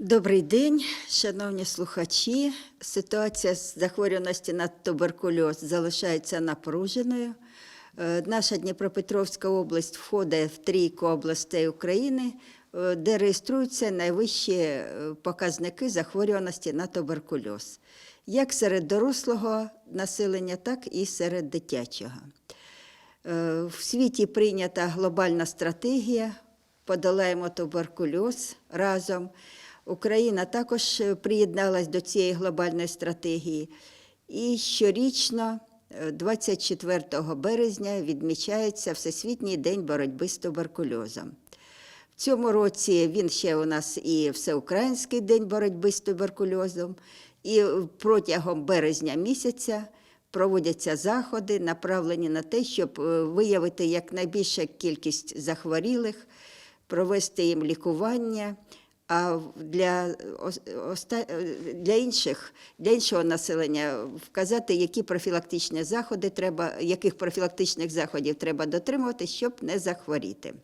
Добрий день, шановні слухачі. Ситуація з захворюваності на туберкульоз залишається напруженою. Е, Наша Дніпропетровська область входить в трійку областей України, е, де реєструються найвищі е, показники захворюваності на туберкульоз, як серед дорослого населення, так і серед дитячого. В світі прийнята глобальна стратегія Подолаємо туберкульоз разом. Україна також е, приєдналась до цієї глобальної стратегії. І щорічно, е, 24 березня, відмічається Всесвітній день боротьби з туберкульозом. В цьому році він ще у нас і Всеукраїнський день боротьби з туберкульозом, і протягом березня місяця проводяться заходи, направлені на те, щоб е, виявити якнайбільшу кількість захворілих, провести їм лікування. А для, оста- е, для, інших, для іншого населення вказати, які профілактичні заходи треба, яких профілактичних заходів треба дотримувати, щоб не захворіти.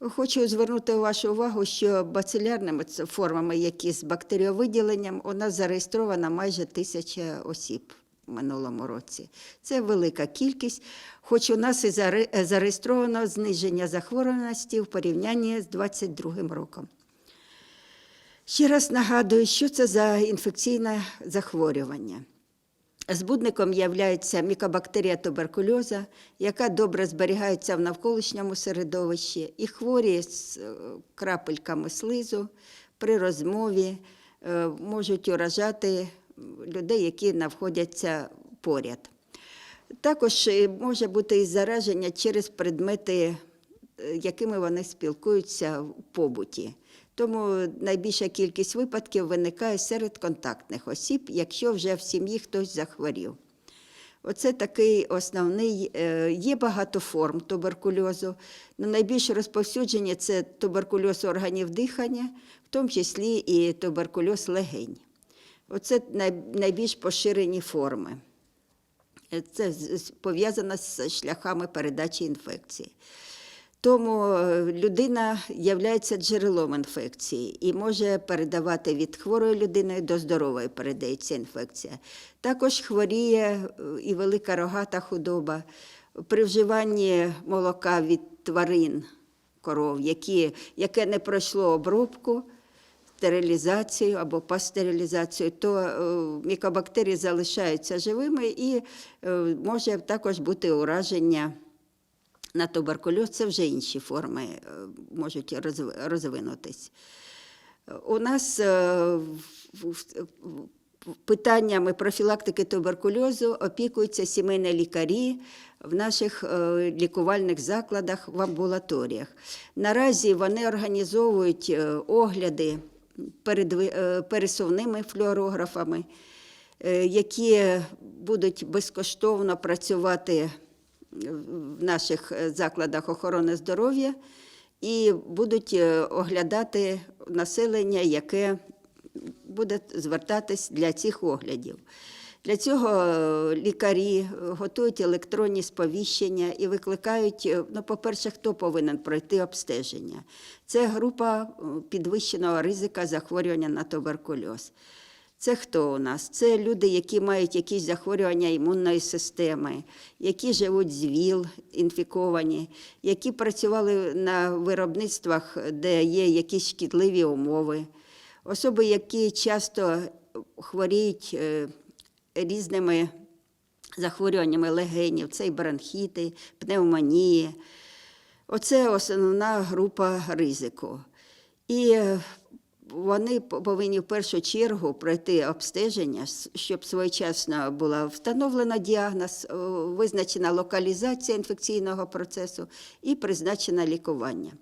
Хочу звернути вашу увагу, що бацилярними формами, які з бактеріовиділенням, у нас зареєстровано майже тисяча осіб в минулому році. Це велика кількість, хоч у нас і е, зареєстровано зниження захворюваності в порівнянні з 2022 роком. Ще раз нагадую, що це за інфекційне захворювання. Збудником є мікобактерія туберкульоза, яка добре зберігається в навколишньому середовищі, і хворі з е, крапельками слизу при розмові е, можуть уражати людей, які навходяться поряд. Також е, може бути і зараження через предмети, якими вони спілкуються в побуті. Тому найбільша кількість випадків виникає серед контактних осіб, якщо вже в сім'ї хтось захворів. Оце такий основний. е, Є багато форм туберкульозу. але найбільш розповсюджені це туберкульоз органів дихання, в тому числі і туберкульоз легень. Оце найбільш поширені форми. Е, Це пов'язано з шляхами передачі інфекції. Тому е, людина є джерелом інфекції і може передавати від хворої людини до здорової передається інфекція. Також хворіє е, і велика рогата худоба. При вживанні молока від тварин коров, які, яке не пройшло обробку, стерилізацію або пастерилізацію, то е, мікобактерії залишаються живими і може також бути ураження на туберкульоз, це вже інші форми е, можуть розвинутись. У нас е, питаннями профілактики туберкульозу опікуються сімейні лікарі в наших е, лікувальних закладах в амбулаторіях. Наразі вони організовують огляди е, пересувними флюорографами, які будуть безкоштовно працювати в наших е, закладах охорони здоров'я і будуть е, оглядати населення, яке буде звертатись для цих оглядів. Для цього е, лікарі готують електронні сповіщення і викликають, ну, по-перше, хто повинен пройти обстеження. Це група підвищеного ризика захворювання на туберкульоз. Це хто у нас? Це люди, які мають якісь захворювання імунної системи, які живуть з ВІЛ, інфіковані, які працювали на виробництвах, де є якісь шкідливі умови, особи, які часто хворіють е, різними захворюваннями легенів, це і бронхіти, пневмонії. Оце основна група ризику. І е, вони повинні в першу чергу пройти обстеження, щоб своєчасно була встановлена діагноз, визначена локалізація інфекційного процесу і призначено лікування.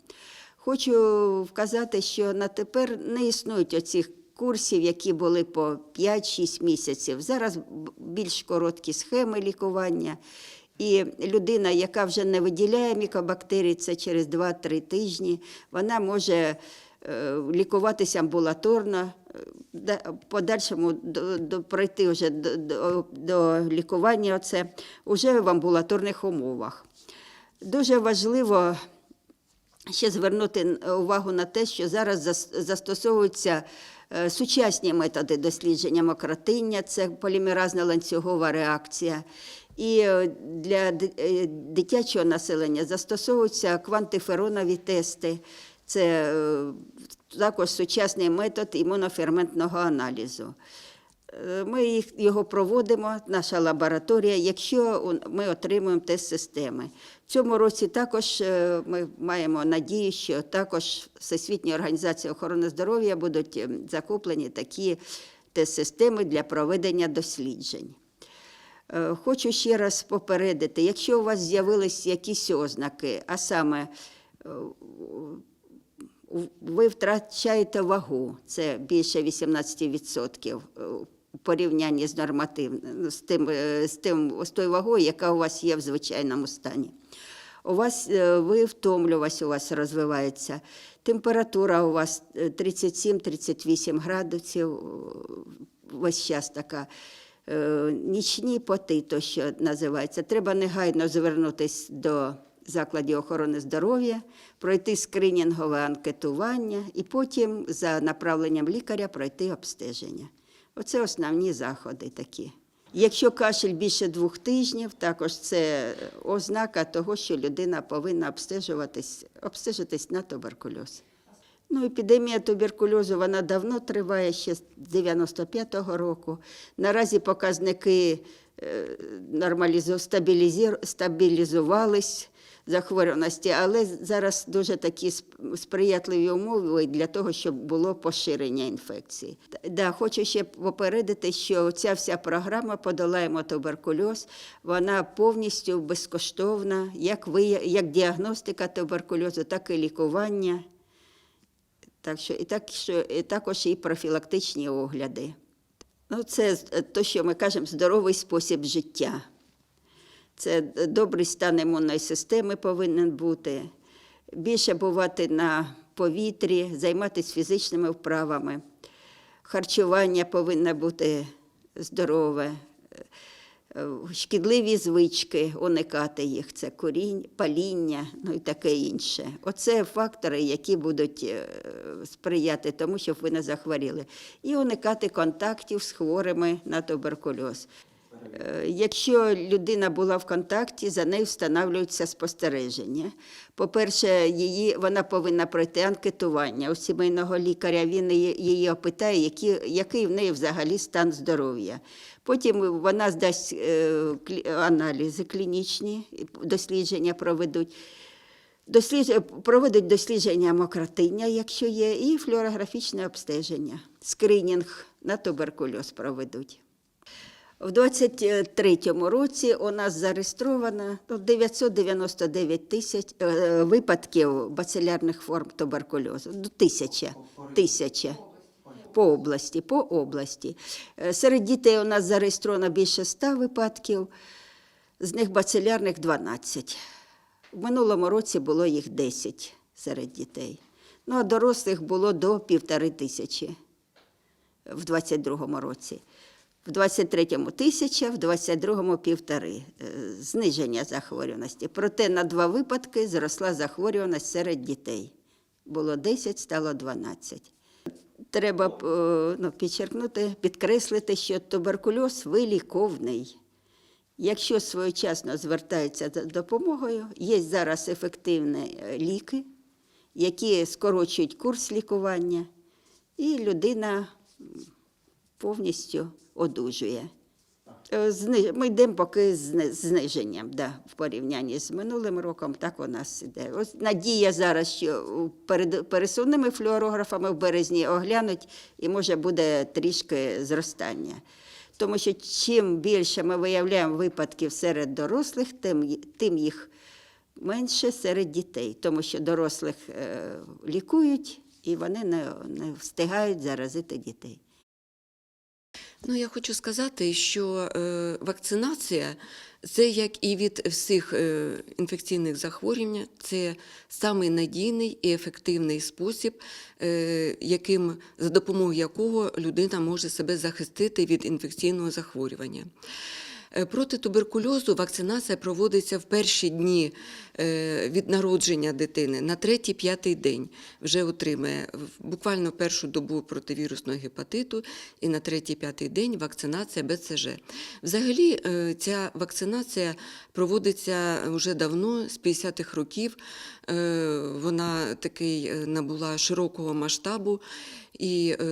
Хочу вказати, що на тепер не існують оцих курсів, які були по 5-6 місяців. Зараз більш короткі схеми лікування. І людина, яка вже не виділяє мікобактерії, це через 2-3 тижні, вона може лікуватися амбулаторно, е, подальшому до, до, пройти вже до, до, до лікування оце, вже в амбулаторних умовах. Дуже важливо ще звернути увагу на те, що зараз застосовуються е, сучасні методи дослідження мокротиння, це полімеразна ланцюгова реакція. І е, для е, дитячого населення застосовуються квантиферонові тести. Це е, також сучасний метод імуноферментного аналізу. Е, Ми їх, його проводимо, наша лабораторія, якщо ми отримуємо тест-системи. В цьому році також е, ми маємо надію, що також Всесвітня організація охорони здоров'я будуть ем, закуплені такі тест-системи для проведення досліджень. Хочу ще раз попередити, якщо у вас з'явились якісь ознаки, а саме ви втрачаєте вагу, це більше 18% у порівнянні з нормативним, з, тим, е, з, тим, з тою вагою, яка у вас є в звичайному стані. У вас е, ви втомлювасть у вас розвивається, температура у вас е, 37-38 градусів, е, весь час така. Е, Нічні поти, то що називається. Треба негайно звернутися до закладів охорони здоров'я, пройти скринінгове анкетування і потім за направленням лікаря пройти обстеження. Оце основні заходи такі. Якщо кашель більше двох тижнів, також це ознака того, що людина повинна обстежуватись, обстежитись на туберкульоз. Ну, епідемія туберкульозу вона давно триває, ще з 95-го року. Наразі показники е, стабілізувались захворюваності, але зараз дуже такі сприятливі умови для того, щоб було поширення інфекції. Да, хочу ще попередити, що ця вся програма Подолаємо туберкульоз, вона повністю безкоштовна, як, ви, як діагностика туберкульозу, так і лікування. Так що, і, так, що, і також і профілактичні огляди. Ну, це те, що ми кажемо, здоровий спосіб життя. Це добрий стан імунної системи повинен бути, більше бувати на повітрі, займатися фізичними вправами. Харчування повинно бути здорове, шкідливі звички, уникати їх, це курінь, паління, ну і таке інше. Оце фактори, які будуть е, сприяти тому, щоб ви не захворіли. І уникати контактів з хворими на туберкульоз. Е, Якщо людина була в контакті, за нею встановлюється спостереження. По-перше, її, вона повинна пройти анкетування у сімейного лікаря. Він її, опитає, які, який в неї взагалі стан здоров'я. Потім вона здасть е, аналізи клінічні, дослідження проведуть. Дослідж... Проводять дослідження мокротиння, якщо є, і флюорографічне обстеження. Скринінг на туберкульоз проведуть. В 23-му році у нас зареєстровано ну, 999 тисяч е, випадків бацилярних форм туберкульозу. Ну, Тисяча. Тисяча. По області, по області. Е, Серед дітей у нас зареєстровано більше 100 випадків, з них бацилярних 12. В минулому році було їх 10 серед дітей. Ну, а дорослих було до півтори тисячі в 22-му році. В 23-му тисяча, в 22-му півтори. Е, Зниження захворюваності. Проте на два випадки зросла захворюваність серед дітей. Було 10, стало 12. Треба е, ну, підчеркнути, підкреслити, що туберкульоз виліковний. Якщо своєчасно звертаються за допомогою, є зараз ефективні е, ліки, які скорочують курс лікування, і людина повністю одужує. Е, Ми йдемо поки з зниженням да, в порівнянні з минулим роком, так у нас іде. Ось надія зараз, що перед пересувними флюорографами в березні оглянуть, і може буде трішки зростання. Тому що чим більше ми виявляємо випадків серед дорослих, тим, тим їх менше серед дітей, тому що дорослих е, лікують і вони не, не встигають заразити дітей. Ну, я хочу сказати, що е, вакцинація це як і від всіх е, інфекційних захворювань, це самий надійний і ефективний спосіб, е, яким, за допомогою якого людина може себе захистити від інфекційного захворювання. Е, Проти туберкульозу вакцинація проводиться в перші дні е, від народження дитини на третій-п'ятий день. Вже отримає буквально першу добу противірусного гепатиту і на третій-п'ятий день вакцинація БЦЖ. Взагалі, е, ця вакцинація проводиться вже давно, з 50-х років. Вона такий набула широкого масштабу. І е,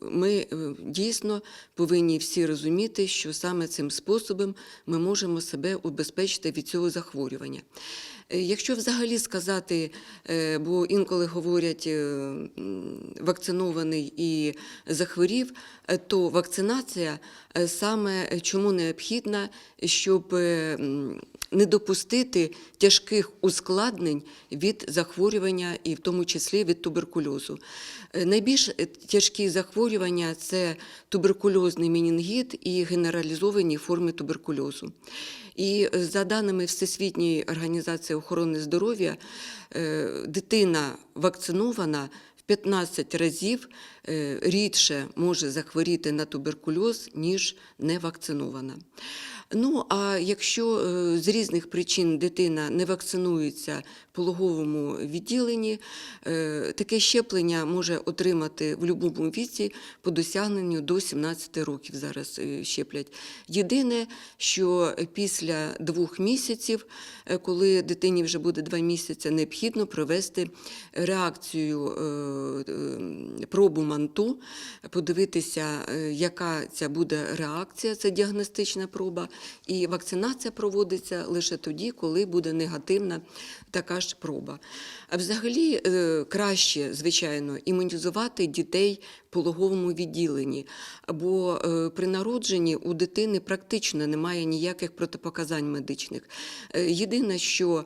ми е, дійсно повинні всі розуміти, що саме цим способом ми можемо себе убезпечити від цього захворювання. Е, Якщо взагалі сказати, бо інколи говорять вакцинований і захворів, то вакцинація саме чому необхідна, щоб не допустити тяжких ускладнень від захворювання, і в тому числі від туберкульозу. Е, Найбільш е, тяжкі захворювання це туберкульозний менінгіт і генералізовані форми туберкульозу. І е, за даними Всесвітньої організації охорони здоров'я, дитина вакцинована в 15 разів рідше може захворіти на туберкульоз, ніж не вакцинована. Ну, а якщо е, з різних причин дитина не вакцинується в пологовому відділенні, е, таке щеплення може отримати в будь-якому віці по досягненню до 17 років зараз е, щеплять. Єдине, що після двох місяців, е, коли дитині вже буде два місяці, необхідно провести реакцію е, манту, подивитися, е, яка ця буде реакція, це діагностична проба. І вакцинація проводиться лише тоді, коли буде негативна така ж проба. А взагалі е, краще, звичайно, імунізувати дітей в пологовому відділенні, бо е, при народженні у дитини практично немає ніяких протипоказань медичних. Єдине, що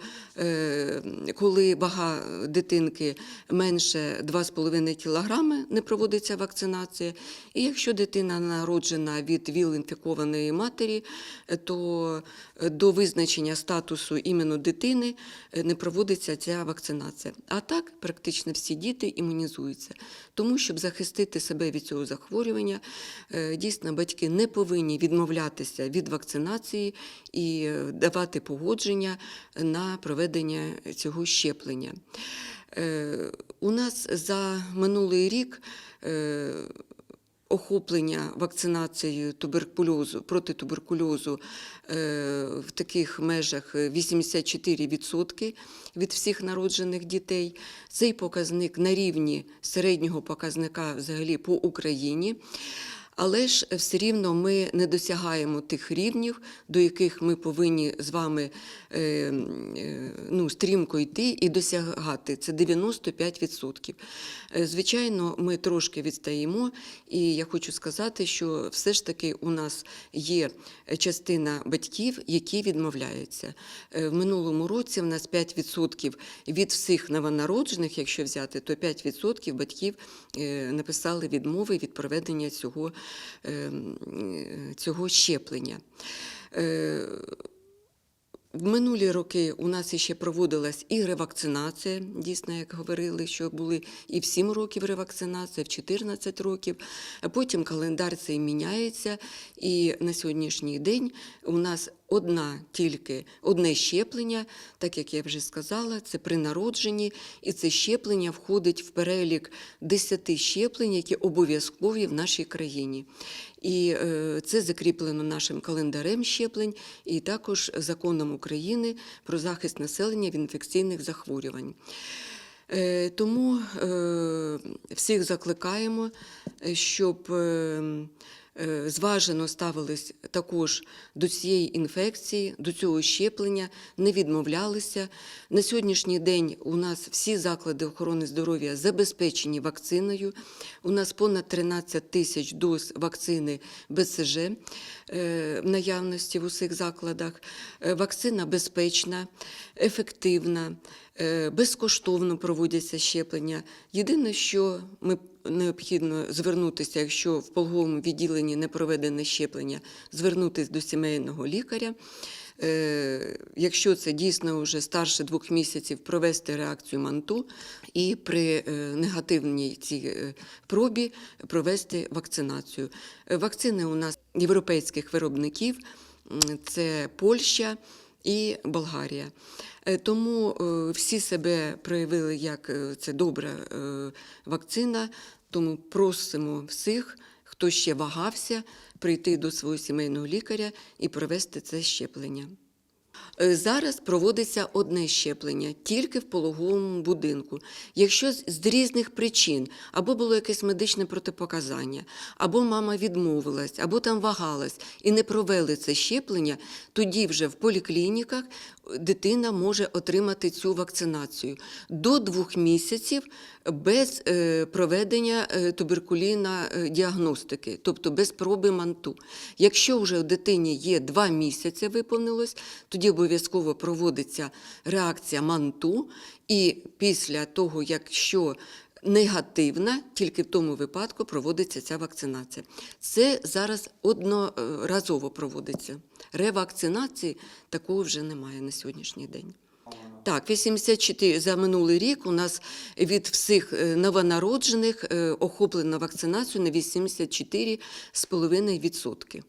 коли вага дитинки менше 2,5 кг, не проводиться вакцинація. І якщо дитина народжена від ВІЛ-інфікованої матері, е, то е, до визначення статусу іменно дитини е, не проводиться ця вакцинація. А так практично всі діти імунізуються. Тому, щоб захистити себе від цього захворювання, дійсно батьки не повинні відмовлятися від вакцинації і давати погодження на проведення цього щеплення. У нас за минулий рік е, охоплення вакцинацією туберкульозу проти туберкульозу е, в таких межах 84% від всіх народжених дітей. Цей показник на рівні середнього показника взагалі по Україні. Але ж все рівно ми не досягаємо тих рівнів, до яких ми повинні з вами е, е, ну, стрімко йти і досягати. Це 95%. Е, Звичайно, ми трошки відстаємо, і я хочу сказати, що все ж таки у нас є частина батьків, які відмовляються. В минулому році в нас 5% від всіх новонароджених, якщо взяти, то 5% батьків написали відмови від проведення цього, цього щеплення. Е, в минулі роки у нас ще проводилась і ревакцинація, дійсно, як говорили, що були і в 7 років ревакцинація, в 14 років. Потім календар цей міняється, і на сьогоднішній день у нас одна тільки одне щеплення, так як я вже сказала, це при народженні, і це щеплення входить в перелік 10 щеплень, які обов'язкові в нашій країні. І е, це закріплено нашим календарем щеплень і також законом України про захист населення від інфекційних захворювань. Е, Тому е, всіх закликаємо, щоб е, е, зважено ставились також до цієї інфекції, до цього щеплення, не відмовлялися. На сьогоднішній день у нас всі заклади охорони здоров'я забезпечені вакциною. У нас понад 13 тисяч доз вакцини БЦЖ е, в наявності в усіх закладах. Е, Вакцина безпечна, ефективна, е, безкоштовно проводяться щеплення. Єдине, що ми необхідно звернутися, якщо в пологовому відділенні не проведене щеплення, звернутися до сімейного лікаря. Е, Якщо це дійсно вже старше двох місяців, провести реакцію манту і при е, негативній цій е, пробі провести вакцинацію. Е, Вакцини у нас європейських виробників. це Польща і Болгарія. Е, Тому е, всі себе проявили як е, це добра вакцина, тому просимо всіх, хто ще вагався, прийти до свого сімейного лікаря і провести це щеплення. Е, Зараз проводиться одне щеплення тільки в пологовому будинку. Якщо з різних причин або було якесь медичне протипоказання, або мама відмовилась, або там вагалась і не провели це щеплення, тоді вже в поліклініках е, дитина може отримати цю вакцинацію до двох місяців без е, проведення туберкуліна діагностики, тобто без проби манту. Якщо вже у дитині є два місяці виповнилось, тоді обов'язково проводиться реакція манту, і після того, якщо негативна, тільки в тому випадку проводиться ця вакцинація. Це зараз одноразово проводиться. Ревакцинації такого вже немає на сьогоднішній день. Так, 84 за минулий рік у нас від всіх е, новонароджених е, охоплено вакцинацією на 84,5%.